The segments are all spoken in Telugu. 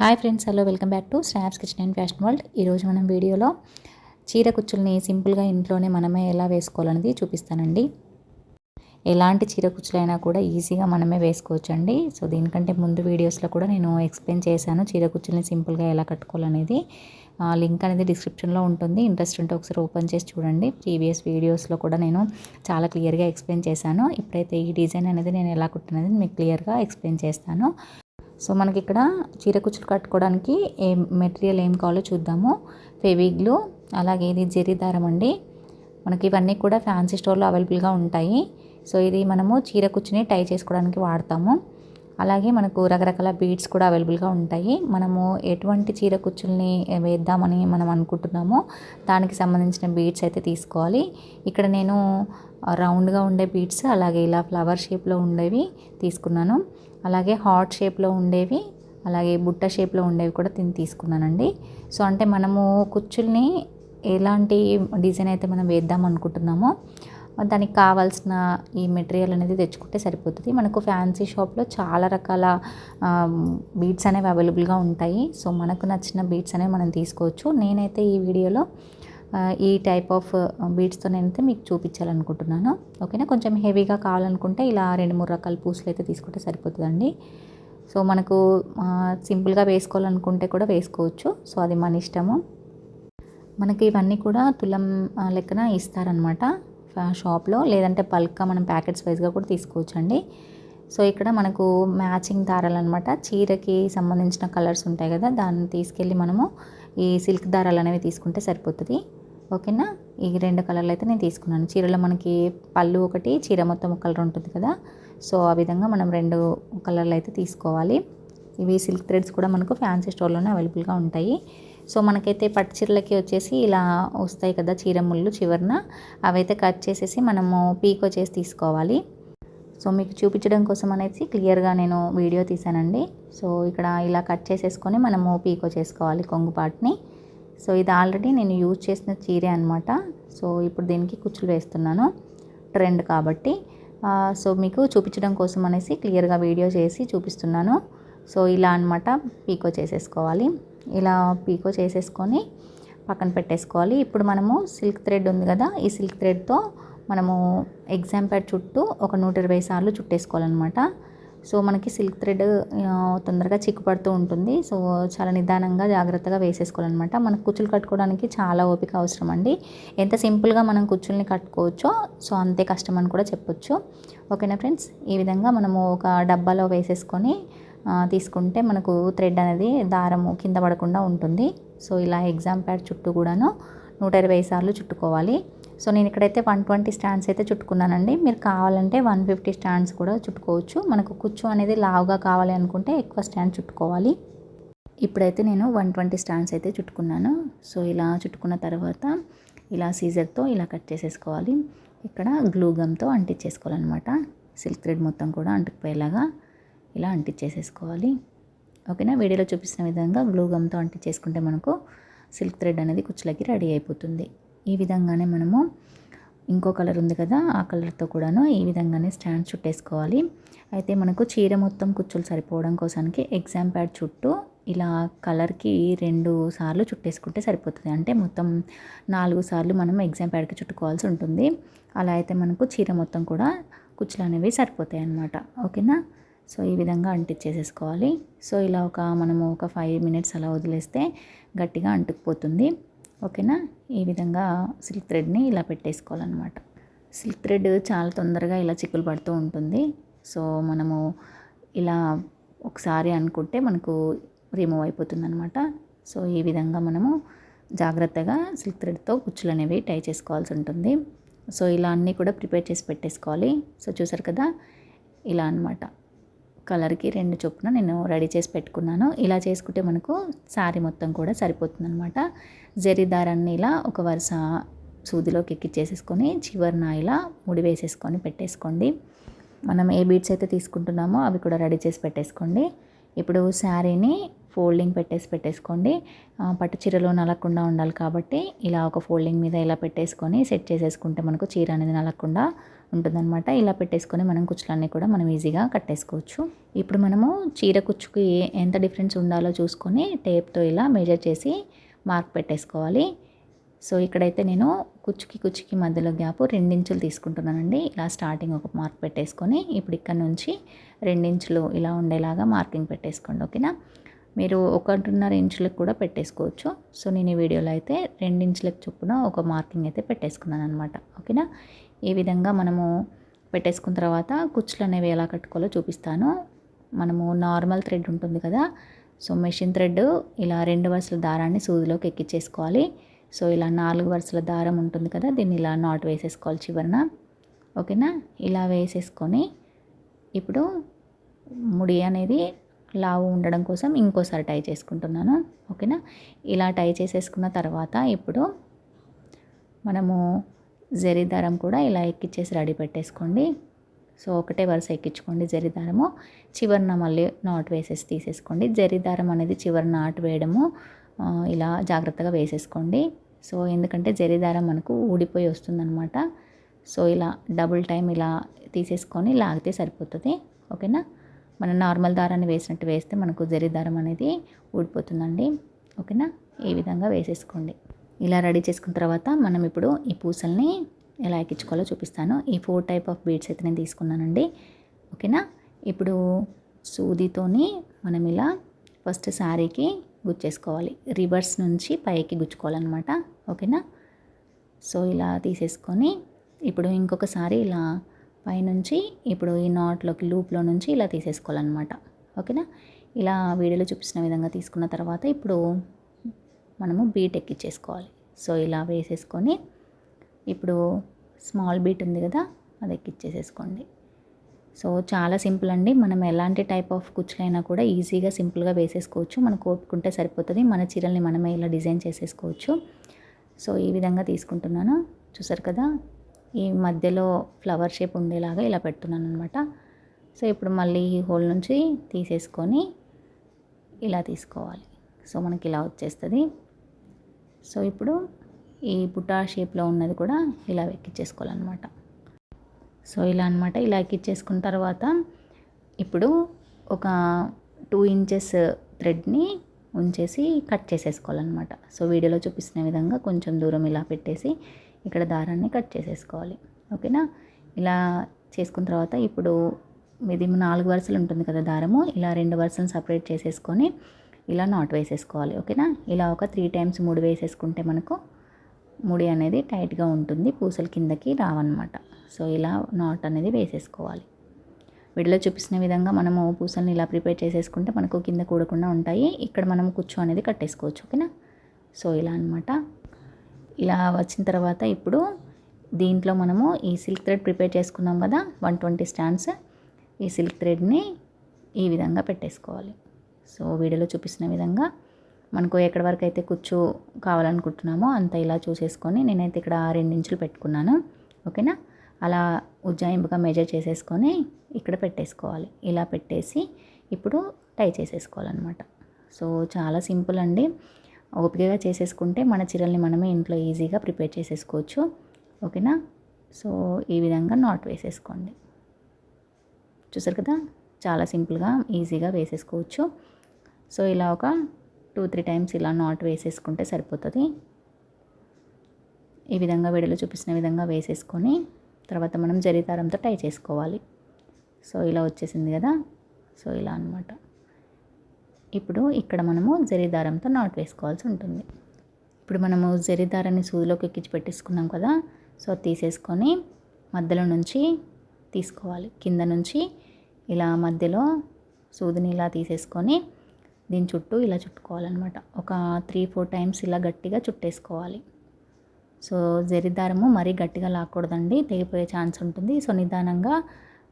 Hi friends hello welcome back to Snaps Kitchen and Fashion World. ఈరోజు మనం వీడియోలో చీర కుచ్చుల్ని సింపుల్గా ఇంట్లోనే మనమే ఎలా వేసుకోవాలనేది చూపిస్తానండి. ఎలాంటి చీర కుచ్చులైనా కూడా ఈజీగా మనమే వేసుకోవచ్చు అండి సో దీనికంటే ముందు వీడియోస్లో కూడా నేను ఎక్స్ప్లెయిన్ చేశాను చీర కుచ్చుల్ని సింపుల్గా ఎలా కట్టుకోవాలనేది. లింక్ అనేది డిస్క్రిప్షన్లో ఉంటుంది. ఇంట్రెస్ట్ ఉంటే ఒకసారి ఓపెన్ చేసి చూడండి. ప్రీవియస్ వీడియోస్లో కూడా నేను చాలా క్లియర్గా ఎక్స్ప్లెయిన్ చేశాను. ఇప్పుడైతే ఈ డిజైన్ అనేది నేను ఎలా కుట్టినది మీకు క్లియర్గా ఎక్స్ప్లెయిన్ చేస్తాను. సో మనకి ఇక్కడ చీర కుచ్చులు కట్టుకోవడానికి ఏ మెటీరియల్ ఏం కావాలో చూద్దాము. ఫెవిగ్లు అలాగే ఇది జెరీ దారం అండి. మనకి ఇవన్నీ కూడా ఫ్యాన్సీ స్టోర్లో అవైలబుల్గా ఉంటాయి. సో ఇది మనము చీర కుచ్చుని టై చేసుకోవడానికి వాడతాము. అలాగే మనకు రకరకాల బీడ్స్ కూడా అవైలబుల్గా ఉంటాయి. మనము ఎటువంటి చీర కుచ్చుల్ని వేద్దామని మనం అనుకుంటున్నామో దానికి సంబంధించిన బీడ్స్ అయితే తీసుకోవాలి. ఇక్కడ నేను రౌండ్గా ఉండే బీడ్స్ అలాగే ఇలా ఫ్లవర్ షేప్లో ఉండేవి తీసుకున్నాను. అలాగే హార్ట్ షేప్లో ఉండేవి అలాగే బుట్ట షేప్లో ఉండేవి కూడా తిని తీసుకున్నానండి. సో అంటే మనము కుచ్చుల్ని ఎలాంటి డిజైన్ అయితే మనం వేద్దాం అనుకుంటున్నామో దానికి కావాల్సిన ఈ మెటీరియల్ అనేది తెచ్చుకుంటే సరిపోతుంది. మనకు ఫ్యాన్సీ షాప్లో చాలా రకాల బీట్స్ అనేవి అవైలబుల్గా ఉంటాయి. సో మనకు నచ్చిన బీట్స్ అనేవి మనం తీసుకోవచ్చు. నేనైతే ఈ వీడియోలో ఈ టైప్ ఆఫ్ బీడ్స్తో నేనైతే మీకు చూపించాలనుకుంటున్నాను. ఓకేనా కొంచెం హెవీగా కావాలనుకుంటే ఇలా రెండు మూడు రకాల పూసలు అయితే తీసుకుంటే సరిపోతుందండి. సో మనకు సింపుల్గా వేసుకోవాలనుకుంటే కూడా వేసుకోవచ్చు. సో అది మన ఇష్టము. మనకి ఇవన్నీ కూడా తులం లెక్కన ఇస్తారనమాట షాప్లో. లేదంటే పల్క్గా మనం ప్యాకెట్స్ వైజ్గా కూడా తీసుకోవచ్చండి. సో ఇక్కడ మనకు మ్యాచింగ్ దారాలు అనమాట చీరకి సంబంధించిన కలర్స్ ఉంటాయి కదా? దాన్ని తీసుకెళ్ళి మనము ఈ సిల్క్ దారాలు అనేవి తీసుకుంటే సరిపోతుంది. ఓకేనా? ఈ రెండు కలర్లు అయితే నేను తీసుకున్నాను. చీరలో మనకి పళ్ళు ఒకటి చీర మొత్తం ఒక కలర్ ఉంటుంది కదా? సో ఆ విధంగా మనం రెండు కలర్లు అయితే తీసుకోవాలి. ఇవి సిల్క్ థ్రెడ్స్ కూడా మనకు ఫ్యాన్సీ స్టోర్లోనే అవైలబుల్గా ఉంటాయి. సో మనకైతే పట్టు చీరలకి వచ్చేసి ఇలా వస్తాయి కదా చీర ముళ్ళు చివరిన? అవైతే కట్ చేసేసి మనము పీకో చేసి తీసుకోవాలి. సో మీకు చూపించడం కోసం అనేసి క్లియర్గా నేను వీడియో తీసానండి సో ఇక్కడ ఇలా కట్ చేసేసుకొని మనము పీకో చేసుకోవాలి కొంగు పార్ట్ని సో ఇది ఆల్రెడీ నేను యూజ్ చేసిన చీరే అనమాట సో ఇప్పుడు దీనికి కుచ్చులు వేస్తున్నాను. ట్రెండ్ కాబట్టి. సో మీకు చూపించడం కోసం అనేసి క్లియర్గా వీడియో చేసి చూపిస్తున్నాను. సో ఇలా అనమాట పీకో చేసేసుకోవాలి. ఇలా పీకో చేసేసుకొని పక్కన పెట్టేసుకోవాలి. ఇప్పుడు మనము సిల్క్ థ్రెడ్ ఉంది కదా ఈ సిల్క్ థ్రెడ్తో మనము ఎగ్జామ్ ప్యాడ్ చుట్టూ ఒక నూట ఇరవై సార్లు చుట్టేసుకోవాలన్నమాట. సో మనకి సిల్క్ థ్రెడ్ తొందరగా చిక్కుపడుతూ ఉంటుంది. సో చాలా నిదానంగా జాగ్రత్తగా వేసేసుకోవాలన్నమాట. మనకు కుచ్చులు కట్టుకోవడానికి చాలా ఓపిక అవసరం అండి. ఎంత సింపుల్గా మనం కుచ్చుల్ని కట్టుకోవచ్చో సో అంతే కష్టం అని కూడా చెప్పొచ్చు. ఓకేనా ఫ్రెండ్స్? ఈ విధంగా మనము ఒక డబ్బాలో వేసేసుకొని తీసుకుంటే మనకు థ్రెడ్ అనేది దారము కింద పడకుండా ఉంటుంది. సో ఇలా ఎగ్జామ్ ప్యాడ్ చుట్టూ కూడాను నూట ఇరవై సార్లు చుట్టుకోవాలి. సో నేను ఇక్కడైతే వన్ ట్వంటీ స్టాండ్స్ అయితే చుట్టుకున్నానండి. మీరు కావాలంటే వన్ ఫిఫ్టీ స్టాండ్స్ కూడా చుట్టుకోవచ్చు. మనకు కుచ్చు అనేది లావుగా కావాలి అనుకుంటే ఎక్కువ స్టాండ్ చుట్టుకోవాలి. ఇప్పుడైతే నేను వన్ ట్వంటీ స్టాండ్స్ అయితే చుట్టుకున్నాను. సో ఇలా చుట్టుకున్న తర్వాత ఇలా సీజర్తో ఇలా కట్ చేసేసుకోవాలి. ఇక్కడ గ్లూ గమ్తో అంటించేసుకోవాలన్నమాట. సిల్క్ థ్రెడ్ మొత్తం కూడా అంటుకుపోయేలాగా ఇలా అంటించేసేసుకోవాలి. ఓకేనా? వీడియోలో చూపిస్తున్న విధంగా గ్లూ గమ్తో అంటించేసుకుంటే మనకు సిల్క్ థ్రెడ్ అనేది కుచ్చులకి రెడీ అయిపోతుంది. ఈ విధంగానే మనము ఇంకో కలర్ ఉంది కదా ఆ కలర్తో కూడాను ఈ విధంగానే స్టాండ్ చుట్టేసుకోవాలి. అయితే మనకు చీర మొత్తం కుచ్చులు సరిపోవడం కోసానికి ఎగ్జామ్ ప్యాడ్ చుట్టూ ఇలా కలర్కి రెండు సార్లు చుట్టేసుకుంటే సరిపోతుంది. అంటే మొత్తం నాలుగు సార్లు మనం ఎగ్జామ్ ప్యాడ్కి చుట్టుకోవాల్సి ఉంటుంది. అలా అయితే మనకు చీర మొత్తం కూడా కుచ్చులు అనేవి సరిపోతాయి అన్నమాట. ఓకేనా? సో ఈ విధంగా అంటించేసేసుకోవాలి సో ఇలా ఒక మనము ఒక ఫైవ్ మినిట్స్ అలా వదిలేస్తే గట్టిగా అంటుకుపోతుంది. ఓకేనా? ఈ విధంగా సిల్క్ థ్రెడ్ని ఇలా పెట్టేసుకోవాలన్నమాట. సిల్క్ థ్రెడ్ చాలా తొందరగా ఇలా చిక్కులు పడుతూ ఉంటుంది. సో మనము ఇలా ఒకసారి అనుకుంటే మనకు రిమూవ్ అయిపోతుంది అనమాట సో ఈ విధంగా మనము జాగ్రత్తగా సిల్క్ థ్రెడ్తో కుచ్చులు అనేవి టై చేసుకోవాల్సి ఉంటుంది. సో ఇలా అన్నీ కూడా ప్రిపేర్ చేసి పెట్టేసుకోవాలి. సో చూసారు కదా? ఇలా అనమాట కలర్కి రెండు చొప్పున నేను రెడీ చేసి పెట్టుకున్నాను. ఇలా చేసుకుంటే మనకు శారీ మొత్తం కూడా సరిపోతుందనమాట అనమాట దారాన్ని ఇలా ఒక వరుస సూదిలోకి ఎక్కిచ్చేసేసుకొని చివరిన ఇలా ముడి వేసేసుకొని పెట్టేసుకోండి. మనం ఏ బీట్స్ అయితే తీసుకుంటున్నామో అవి కూడా రెడీ చేసి పెట్టేసుకోండి. ఇప్పుడు శారీని ఫోల్డింగ్ పెట్టేసి పెట్టేసుకోండి. పట్టు చీరలో నలగకుండా ఉండాలి కాబట్టి ఇలా ఒక ఫోల్డింగ్ మీద ఇలా పెట్టేసుకొని సెట్ చేసేసుకుంటే మనకు చీర అనేది నలగకుండా ఉంటుందన్నమాట. ఇలా పెట్టేసుకొని మనం కుచ్చులన్నీ కూడా మనం ఈజీగా కట్టేసుకోవచ్చు. ఇప్పుడు మనము చీర కుచ్చుకి ఎంత డిఫరెన్స్ ఉండాలో చూసుకొని టేప్తో ఇలా మెజర్ చేసి మార్క్ పెట్టేసుకోవాలి. సో ఇక్కడైతే నేను కుచ్చుకి కుచ్చుకి మధ్యలో గ్యాప్ రెండించులు తీసుకుంటున్నానండి. ఇలా స్టార్టింగ్ ఒక మార్క్ పెట్టేసుకొని ఇప్పుడు ఇక్కడ నుంచి రెండించులు ఇలా ఉండేలాగా మార్కింగ్ పెట్టేసుకోండి ఓకేనా? మీరు ఒకటిన్నర ఇంచులకు కూడా పెట్టేసుకోవచ్చు. సో నేను ఈ వీడియోలో అయితే రెండించులకు చొప్పున ఒక మార్కింగ్ అయితే పెట్టేసుకున్నాను అనమాట ఓకేనా? ఈ విధంగా మనము పెట్టేసుకున్న తర్వాత కుచ్చులు అనేవి ఎలా కట్టుకోవాలో చూపిస్తాను. మనము నార్మల్ థ్రెడ్ ఉంటుంది కదా? సో మెషిన్ థ్రెడ్ ఇలా రెండు వరుసల దారాన్ని సూదిలోకి ఎక్కించేసుకోవాలి సో ఇలా నాలుగు వరుసల దారం ఉంటుంది కదా? దీన్ని ఇలా నాట్ వేసేసుకోవాలి చివరన. ఓకేనా? ఇలా వేసేసుకొని ఇప్పుడు ముడి అనేది లావు ఉండడం కోసం ఇంకోసారి టై చేసుకుంటున్నాను. ఓకేనా? ఇలా టై చేసేసుకున్న తర్వాత ఇప్పుడు మనము జరి దారం కూడా ఇలా ఎక్కిచ్చేసి రెడీ పెట్టేసుకోండి. సో ఒకటే వరుస ఎక్కించుకోండి జరి దారము. చివరిన మళ్ళీ నాట్ వేసేసి తీసేసుకోండి. జరి దారం అనేది చివరి నాటు వేయడము ఇలా జాగ్రత్తగా వేసేసుకోండి. సో ఎందుకంటే జరి దారం మనకు ఊడిపోయి వస్తుందన్నమాట. సో ఇలా డబుల్ టైం ఇలా తీసేసుకొని లాగితే సరిపోతుంది. ఓకేనా? మనం నార్మల్ దారాన్ని వేసినట్టు వేస్తే మనకు జరి దారం అనేది ఊడిపోతుందండి. ఓకేనా? ఈ విధంగా వేసేసుకోండి. ఇలా రెడీ చేసుకున్న తర్వాత మనం ఇప్పుడు ఈ పూసల్ని ఎలా ఎక్కించుకోవాలో చూపిస్తాను. ఈ ఫోర్ టైప్ ఆఫ్ బీడ్స్ అయితే నేను తీసుకున్నానండి. ఓకేనా? ఇప్పుడు సూదితోని మనం ఇలా ఫస్ట్ శారీకి గుచ్చేసుకోవాలి. రివర్స్ నుంచి పైకి గుచ్చుకోవాలన్నమాట. ఓకేనా? సో ఇలా తీసేసుకొని ఇప్పుడు ఇంకొకసారి ఇలా పైనుంచి ఇప్పుడు ఈ నాట్లోకి లూప్లో నుంచి ఇలా తీసేసుకోవాలన్నమాట. ఓకేనా? ఇలా వీడియోలో చూపించిన విధంగా తీసుకున్న తర్వాత ఇప్పుడు మనము బీట్ ఎక్కించేసుకోవాలి సో ఇలా వేసేసుకొని ఇప్పుడు స్మాల్ బీట్ ఉంది కదా అది ఎక్కిచ్చేసేసుకోండి. సో చాలా సింపుల్ అండి. మనం ఎలాంటి టైప్ ఆఫ్ కుచ్చులైనా కూడా ఈజీగా సింపుల్గా వేసేసుకోవచ్చు. మనకు ఓపుకుంటే సరిపోతుంది. మన చీరల్ని మనమే ఇలా డిజైన్ చేసేసుకోవచ్చు. సో ఈ విధంగా తీసుకుంటున్నాను. చూసారు కదా? ఈ మధ్యలో ఫ్లవర్ షేప్ ఉండేలాగా ఇలా పెడుతున్నాను అనమాట సో ఇప్పుడు మళ్ళీ ఈ హోల్ నుంచి తీసేసుకొని ఇలా తీసుకోవాలి. సో మనకి ఇలా వచ్చేస్తుంది. సో ఇప్పుడు ఈ బుటా షేప్లో ఉన్నది కూడా ఇలా ఎక్కించేసుకోవాలన్నమాట సో ఇలా అనమాట ఇలా ఎక్కించేసుకున్న తర్వాత ఇప్పుడు ఒక టూ ఇంచెస్ థ్రెడ్ని ఉంచేసి కట్ చేసేసుకోవాలన్నమాట. సో వీడియోలో చూపిస్తున్న విధంగా కొంచెం దూరం ఇలా పెట్టేసి ఇక్కడ దారాన్ని కట్ చేసేసుకోవాలి. ఓకేనా? ఇలా చేసుకున్న తర్వాత ఇప్పుడు ఇది నాలుగు వరుసలు ఉంటుంది కదా దారము. ఇలా రెండు వరుసలు సపరేట్ చేసేసుకొని ఇలా నాట్ వేసేసుకోవాలి. ఓకేనా? ఇలా ఒక త్రీ టైమ్స్ మూడు వేసేసుకుంటే మనకు ముడి అనేది టైట్గా ఉంటుంది. పూసల కిందకి రావన్నమాట. సో ఇలా నాట్ అనేది వేసేసుకోవాలి. వీడియోలో చూపిస్తున్న విధంగా మనము పూసల్ని ఇలా ప్రిపేర్ చేసేసుకుంటే మనకు కింద కూడకుండా ఉంటాయి. ఇక్కడ మనం కూర్చో అనేది కట్టేసుకోవచ్చు. ఓకేనా? సో ఇలా అనమాట ఇలా వచ్చిన తర్వాత ఇప్పుడు దీంట్లో మనము ఈ సిల్క్ థ్రెడ్ ప్రిపేర్ చేసుకున్నాం కదా వన్ ట్వంటీ స్టాండ్స్. ఈ సిల్క్ థ్రెడ్ని ఈ విధంగా పెట్టేసుకోవాలి. సో వీడియోలో చూపిస్తున్న విధంగా మనకు ఎక్కడి వరకు అయితే కుచ్చు కావాలనుకుంటున్నామో అంత ఇలా చూసేసుకొని నేనైతే ఇక్కడ రెండించులు పెట్టుకున్నాను. ఓకేనా? అలా ఉజ్జాయింపుగా మెజర్ చేసేసుకొని ఇక్కడ పెట్టేసుకోవాలి. ఇలా పెట్టేసి ఇప్పుడు టై చేసేసుకోవాలన్నమాట. సో చాలా సింపుల్ అండి. ఓపికగా చేసేసుకుంటే మన చీరల్ని మనమే ఇంట్లో ఈజీగా ప్రిపేర్ చేసేసుకోవచ్చు. ఓకేనా? సో ఈ విధంగా నాట్ వేసేసుకోండి. చూసారు కదా? చాలా సింపుల్గా ఈజీగా వేసేసుకోవచ్చు. సో ఇలా ఒక టూ త్రీ టైమ్స్ ఇలా నాట్ వేసేసుకుంటే సరిపోతుంది. ఈ విధంగా వీడియోలో చూపించిన విధంగా వేసేసుకొని తర్వాత మనం జరితారంతో టై చేసుకోవాలి. సో ఇలా వచ్చేసింది కదా? సో ఇలా అనమాట ఇప్పుడు ఇక్కడ మనము జరిదారంతో నాట్ వేసుకోవాల్సి ఉంటుంది. ఇప్పుడు మనము జరిదారాన్ని సూదిలోకి ఎక్కించి పెట్టేసుకున్నాం కదా సో తీసేసుకొని మధ్యలో నుంచి తీసుకోవాలి. కింద నుంచి ఇలా మధ్యలో సూదిని ఇలా తీసేసుకొని దీని చుట్టూ ఇలా చుట్టుకోవాలన్నమాట. ఒక త్రీ ఫోర్ టైమ్స్ ఇలా గట్టిగా చుట్టేసుకోవాలి. సో జరిదారము మరీ గట్టిగా లాక్కూడదండి తెగిపోయే ఛాన్స్ ఉంటుంది. సో నిదానంగా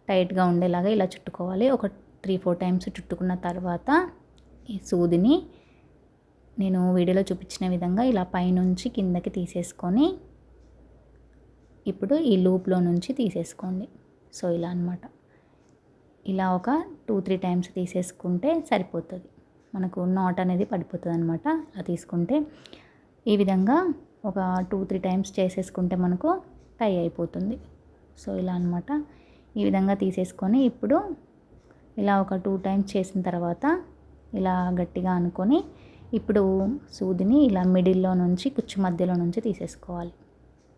టైట్గా ఉండేలాగా ఇలా చుట్టుకోవాలి. ఒక త్రీ ఫోర్ టైమ్స్ చుట్టుకున్న తర్వాత ఈ సూదిని నేను వీడియోలో చూపించిన విధంగా ఇలా పైనుంచి కిందకి తీసేసుకొని ఇప్పుడు ఈ లూప్లో నుంచి తీసేసుకోండి. సో ఇలా అనమాట ఇలా ఒక టూ త్రీ టైమ్స్ తీసేసుకుంటే సరిపోతుంది. మనకు నాట్ అనేది పడిపోతుంది అనమాట అలా తీసుకుంటే ఈ విధంగా ఒక టూ త్రీ టైమ్స్ చేసేసుకుంటే మనకు టై అయిపోతుంది. సో ఇలా అనమాట ఈ విధంగా తీసేసుకొని ఇప్పుడు ఇలా ఒక టూ టైమ్స్ చేసిన తర్వాత ఇలా గట్టిగా అనుకొని ఇప్పుడు సూదిని ఇలా మిడిల్లో నుంచి కుచ్చు మధ్యలో నుంచి తీసేసుకోవాలి.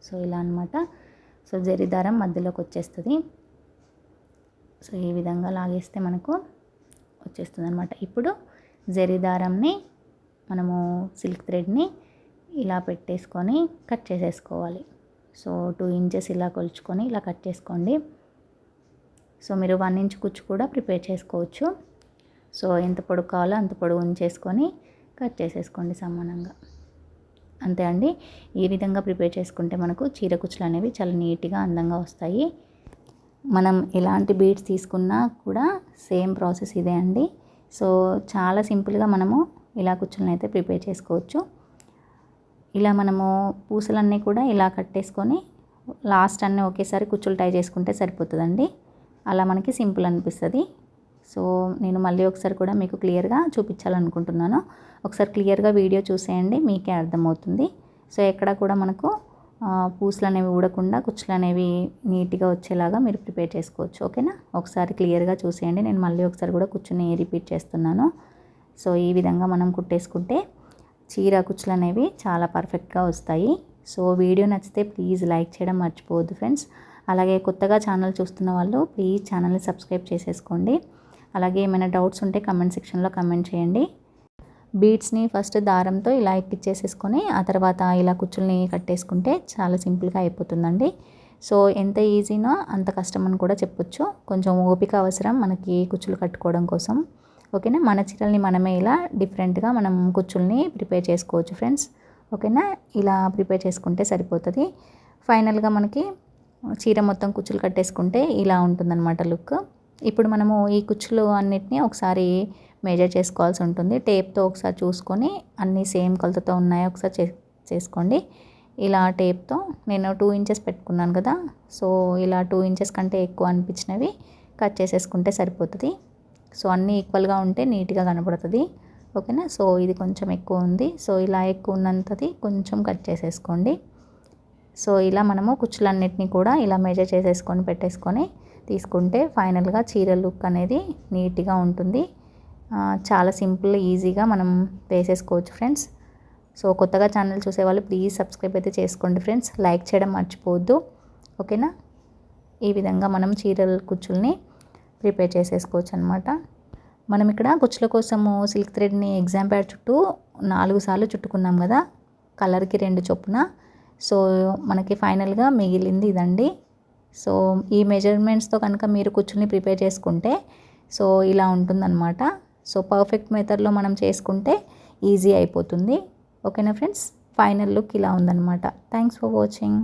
సో ఇలా అనమాట సో జరి దారం మధ్యలోకి వచ్చేస్తుంది. సో ఈ విధంగా లాగేస్తే మనకు వచ్చేస్తుంది అనమాట ఇప్పుడు జరి దారంని మనము సిల్క్ థ్రెడ్ని ఇలా పెట్టేసుకొని కట్ చేసేసుకోవాలి. సో టూ ఇంచెస్ ఇలా కొలుచుకొని ఇలా కట్ చేసుకోండి. సో మీరు వన్ ఇంచ్ కుచ్చు కూడా ప్రిపేర్ చేసుకోవచ్చు. సో ఎంత పొడుగు కావాలో అంత పొడుగు ఉంచేసుకొని కట్ చేసేసుకోండి సమానంగా. అంతే అండి. ఈ విధంగా ప్రిపేర్ చేసుకుంటే మనకు చీర కుచ్చులు అనేవి చాలా నీట్గా అందంగా వస్తాయి. మనం ఎలాంటి బీడ్స్ తీసుకున్నా కూడా సేమ్ ప్రాసెస్ ఇదే అండి. సో చాలా సింపుల్గా మనము ఇలా కుచ్చులను అయితే ప్రిపేర్ చేసుకోవచ్చు. ఇలా మనము పూసలన్నీ కూడా ఇలా కట్టేసుకొని లాస్ట్ అన్నీ ఒకేసారి కుచ్చులు టై చేసుకుంటే సరిపోతుందండి. అలా మనకి సింపుల్ అనిపిస్తుంది. సో నేను మళ్ళీ ఒకసారి కూడా మీకు క్లియర్గా చూపించాలనుకుంటున్నాను. ఒకసారి క్లియర్గా వీడియో చూసేయండి మీకే అర్థమవుతుంది. సో ఎక్కడ కూడా మనకు పూసలు అనేవి ఊడకుండా కుచ్చులు అనేవి నీట్గా వచ్చేలాగా మీరు ప్రిపేర్ చేసుకోవచ్చు. ఓకేనా? ఒకసారి క్లియర్గా చూసేయండి నేను మళ్ళీ ఒకసారి కూడా కూర్చుని రిపీట్ చేస్తున్నాను. సో ఈ విధంగా మనం కుట్టేసుకుంటే చీర కుచ్చులు అనేవి చాలా పర్ఫెక్ట్గా వస్తాయి. సో వీడియో నచ్చితే ప్లీజ్ లైక్ చేయడం మర్చిపోవద్దు ఫ్రెండ్స్. అలాగే కొత్తగా ఛానల్ చూస్తున్న వాళ్ళు ప్లీజ్ ఛానల్ని సబ్స్క్రైబ్ చేసేసుకోండి. అలాగే ఏమైనా డౌట్స్ ఉంటే కమెంట్ సెక్షన్లో కమెంట్ చేయండి. బీడ్స్ని ఫస్ట్ దారంతో ఇలా ఎక్కిచ్చేసేసుకొని ఆ తర్వాత ఇలా కుచ్చుల్ని కట్టేసుకుంటే చాలా సింపుల్గా అయిపోతుందండి. సో ఎంత ఈజీనో అంత కష్టం అని కూడా చెప్పొచ్చు. కొంచెం ఓపిక అవసరం మనకి కుచ్చులు కట్టుకోవడం కోసం. ఓకేనా? మన చీరల్ని మనమే ఇలా డిఫరెంట్గా మనం కుచ్చుల్ని ప్రిపేర్ చేసుకోవచ్చు ఫ్రెండ్స్. ఓకేనా? ఇలా ప్రిపేర్ చేసుకుంటే సరిపోతుంది. ఫైనల్గా మనకి చీర మొత్తం కుచ్చులు కట్టేసుకుంటే ఇలా ఉంటుందన్నమాట లుక్. ఇప్పుడు మనము ఈ కుచ్చులు అన్నిటినీ ఒకసారి మెజర్ చేసుకోవాల్సి ఉంటుంది. టేప్తో ఒకసారి చూసుకొని అన్నీ సేమ్ కొలతతో ఉన్నాయో ఒకసారి చే చేసుకోండి. ఇలా టేప్తో నేను టూ ఇంచెస్ పెట్టుకున్నాను కదా సో ఇలా టూ ఇంచెస్ కంటే ఎక్కువ అనిపించినవి కట్ చేసేసుకుంటే సరిపోతుంది. సో అన్నీ ఈక్వల్గా ఉంటే నీట్గా కనబడుతుంది ఓకేనా? సో ఇది కొంచెం ఎక్కువ ఉంది. సో ఇలా ఎక్కువ ఉన్నంతది కొంచెం కట్ చేసేసుకోండి. సో ఇలా మనము కుచ్చులన్నిటినీ కూడా ఇలా మెజర్ చేసేసుకొని పెట్టేసుకొని తీసుకుంటే ఫైనల్గా చీర లుక్ అనేది నీట్గా ఉంటుంది. చాలా సింపుల్ ఈజీగా మనం వేసేసుకోవచ్చు ఫ్రెండ్స్. సో కొత్తగా ఛానల్ చూసేవాళ్ళు ప్లీజ్ సబ్స్క్రైబ్ అయితే చేసుకోండి ఫ్రెండ్స్. లైక్ చేయడం మర్చిపోవద్దు. ఓకేనా? ఈ విధంగా మనం చీరల కుచ్చుల్ని ప్రిపేర్ చేసేసుకోవచ్చు అనమాట మనం ఇక్కడ కుచ్చుల కోసము సిల్క్ థ్రెడ్ని ఎగ్జామ్ ప్యాడ్ చుట్టూ నాలుగు సార్లు చుట్టుకున్నాం కదా. కలర్కి రెండు చొప్పున. సో మనకి ఫైనల్గా మిగిలింది ఇదండి. సో ఈ మెజర్మెంట్స్తో కనుక మీరు కూర్చుని ప్రిపేర్ చేసుకుంటే సో ఇలా ఉంటుందన్నమాట. సో పర్ఫెక్ట్ మెథడ్లో మనం చేసుకుంటే ఈజీ అయిపోతుంది. ఓకేనా ఫ్రెండ్స్ ఫైనల్ లుక్ ఇలా ఉందన్నమాట. Thanks for watching